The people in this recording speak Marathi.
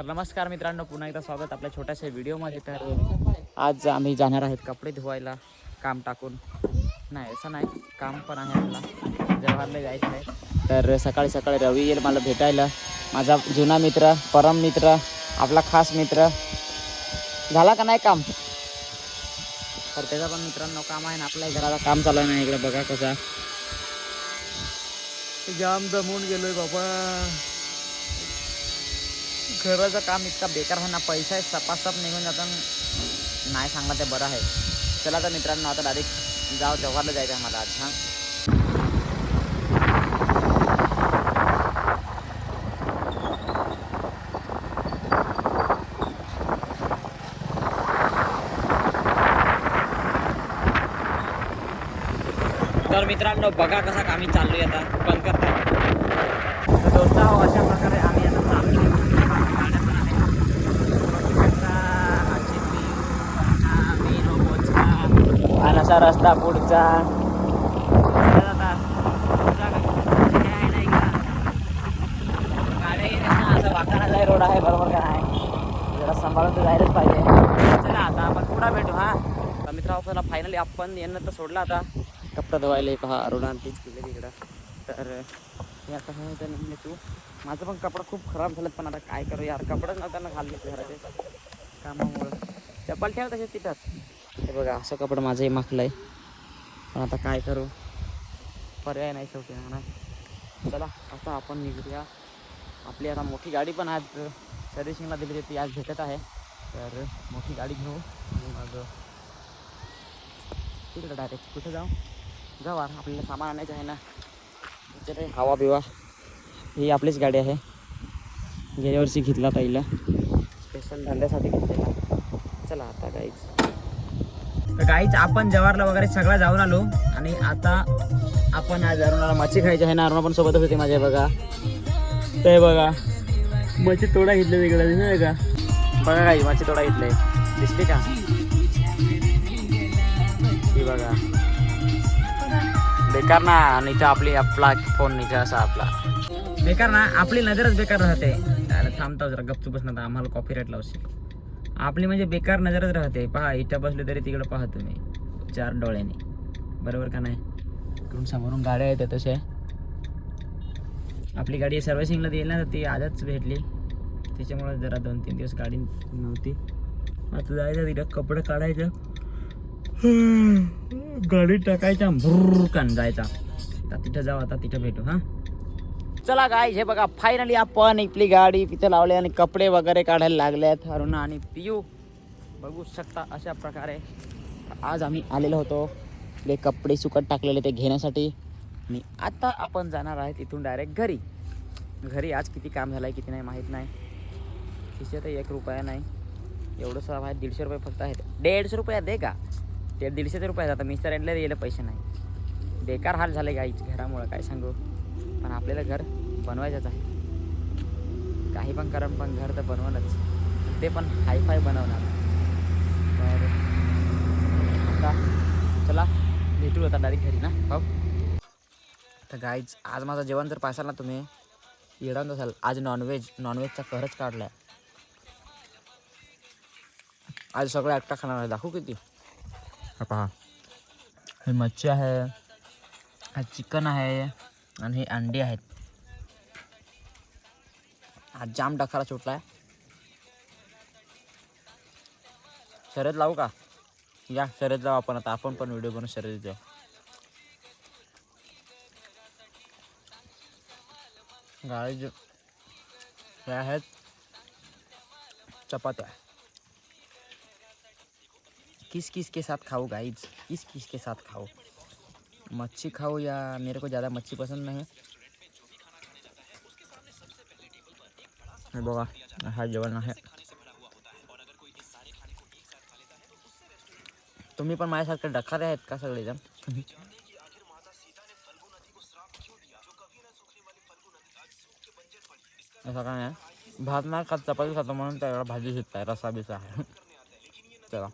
तर नमस्कार मित्रांनो पुन्हा एकदा स्वागत आपल्या छोट्याशा व्हिडिओमध्ये. तर आज आम्ही जाणार आहेत कपडे धुवायला काम टाकून. नाही असं नाही काम पण आहे आपला. जवाहरला जायचं आहे. तर सकाळी सकाळी रवी येईल मला भेटायला. माझा जुना मित्र परम मित्र आपला खास मित्र. झाला का नाही काम? तर त्याचा पण मित्रांनो काम आहे ना आपल्या घराला काम चालू आहे ना इकडे बघा कसा. जाम दमून गेलोय बाबा. घराचं काम इतका बेकार आहे ना पैसा आहे सपासप निघून जातो नाही सांगला ते बरं आहे. चला तर मित्रांनो आता डायरेक्ट जाव जव्हारला जायचं आहे मला आज हां. तर मित्रांनो बघा कसा आम्ही चाललोय आता बंद करताय. तर दोस्ता अशा प्रकारे आम्ही आता चाललो आणि असा रस्ता पुढचा. रोड आहे बरोबर का नाही जरा सांभाळून तर जायलाच पाहिजे. चला आता आपण पुढा भेटू हा. मित्र आपल्याला फायनली आपण यांना तर सोडला आता. कपडा धुवायला पहा अरुणा तीच केलं तिकडं तर हे आता काय होतं तू. माझं पण कपडा खूप खराब झालं पण आता काय करू यार? कपडाच नव्हता ना घालले घराचे. कामामुळं. चप्पल ठेव तसेच तिथंच. हे बघा असं कपडं माझंही माखलं आहे पण आता काय करू? पर्याय नाही शेवटी म्हणा. चला आता आपण निघूया. आपली आता मोठी गाडी पण आज सर्व्हिसिंगला दिली ती आज भेटत आहे. तर मोठी गाडी घेऊ. आणि मग तिकडं डायरेक्ट कुठं जाऊ? जाऊ यार, आपल्याला सामान आणायचं आहे ना. त्याच्यात हवा बिवा ही आपलीच गाडी आहे. गेल्या वर्षी घेतला पहिला. स्पेशल धंद्यासाठी घेतलेला. चला आता गाईच तर गाईच आपण जवारला वगैरे सगळं जाऊन आलो. आणि आता आपण आज अरुणाला मच्छी खायची आहे ना. अरुणा पण सोबतच होते माझ्या बघा. ते बघा. मच्छी तोडा घेतलं तिकडे दिसतोय का बघा काही मच्छी तोडा घेतलंय दिसते का? ही बघा. बेकार ना आणि आपली आपला फोन निचा असा आपला. बेकार ना आपली नजरच बेकार राहते. अरे थांबता जरा गपचूप बस ना आम्हाला कॉपी रेट लावशील. आपली म्हणजे बेकार नजरच राहते. पहा इथं बसले तरी तिकडे पाहतो तुम्ही. चार डोळ्याने. बरोबर का नाही? इकडून समोरून गाड्या येतात तसे आपली गाडी सर्व्हिसिंगला देईल ना तर ती आजच भेटली. त्याच्यामुळे जरा दोन तीन दिवस गाडी नव्हती. आता जायचं तिथं कपडे काढायचं. गाडी टाकायचा भुरकन जायचा. आता तिथं जाऊ आता तिथं भेटू हां? चला गाय हे बघा फायनली आपण आपली गाडी तिथे लावली आणि कपडे वगैरे काढायला लागल्यात अरुणा आणि पियू बघू शकता अशा प्रकारे. आज आम्ही आलेलो होतो. ते कपडे सुकत टाकलेले ते घेण्यासाठी. आणि आता आपण जाणार आहे तिथून डायरेक्ट घरी. घरी आज किती काम झालं आहे किती नाही माहीत नाही. खिशात एक रुपया नाही. एवढं सर्व आहे दीडशे रुपये फक्त आहेत. देडशे रुपये दे का? ते दीडशे रुपये आहेत. आता मिस्टर यांना दिले पैसे नाही. बेकार हाल झाले का घरामुळं काय सांगू? पण आपल्याला घर बनवायचंच आहे. काही पण करण पण घर तर बनवणंच ते पण हायफाय बनवणार. तर आता चला भेटू आता डायरेक्ट घरी ना. भाऊ तर गाईज आज माझं जेवण जर पाहिसाल ना तुम्ही येणार असाल आज नॉनव्हेज नॉनव्हेजचा करच काढला आहे आज सगळं एकटा खाणार आहे. दाखवू किती? पहा. हे मच्छी आहे हा चिकन आहे. आणि हे अंडी आहेत. हा जाम डखारा सुटला आहे शर्यत लावू का? या शर्यत लावू आपण आता. आपण पण व्हिडिओ बनवू शर्यतीचे गाळे जे हे आहेत चपात्या. किस किस के साथ खाऊ गाईज किस किस के साथ खाऊ? मच्छी खाओ या मेरे को ज़्यादा मच्छी पसंद नहीं हे। बघा हा जेवण आहे तुम्ही पण माझ्यासारखे डखारे आहेत भात नाही खात, चपाती खातो म्हणून त्याला भाजी शिकताय रसा बिसा आहे. चला.